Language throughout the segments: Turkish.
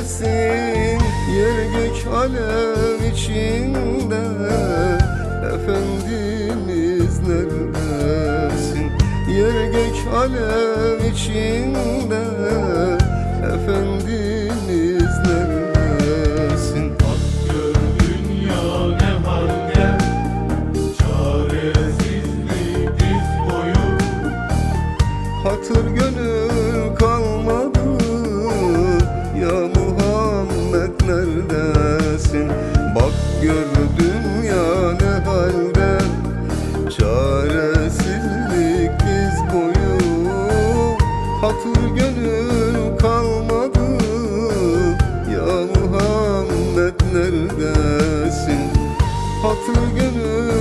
Neredesin Yer gök alev içinde. Efendimiz neredesin? Yer gök alev içinde. Efendimiz neredesin? Gör dünya ne halde Çaresizlik diz boyu Hatır gönül kalmadı. Ya Muhammed neredesin? Bak gör dünya ne halde? Çaresizlik diz boyu. Hatır gönül kalmadı. Ya Muhammed neredesin? Hatır gönül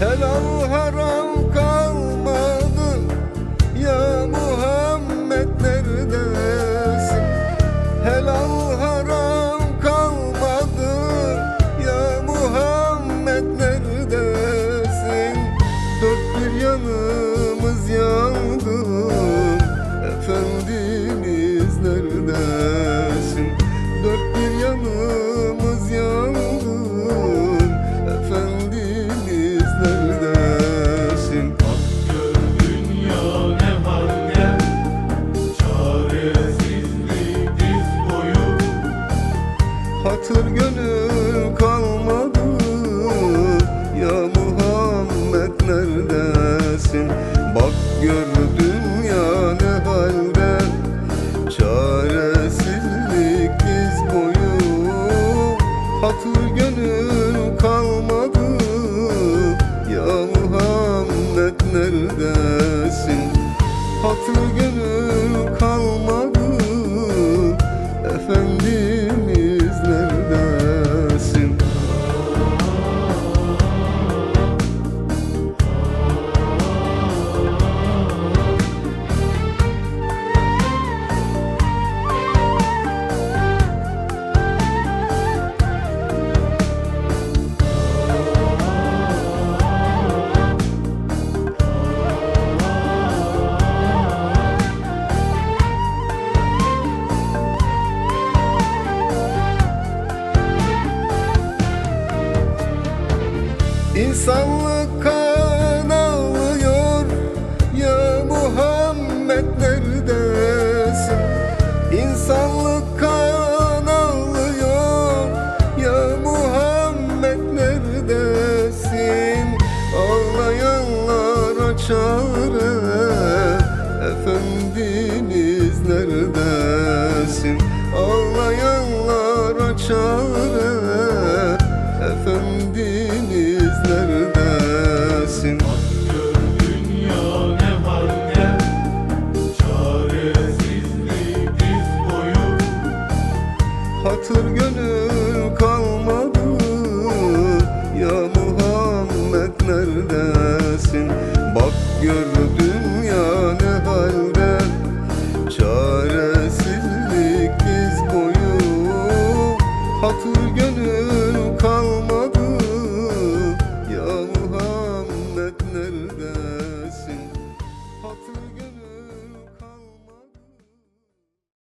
Helal haram kalmadı. Ya Muhammed neredesin? Helal haram kalmadı. Ya Muhammed neredesin? Dört bir yanımız yandı Hatır gönül kalmadı. Ya Muhammed neredesin? Bak gör dünya ne halde. Çaresizlik diz boyu. Hatır İnsanlık Hatır gönül kalmadı. Ya Muhammed neredesin? Bak gör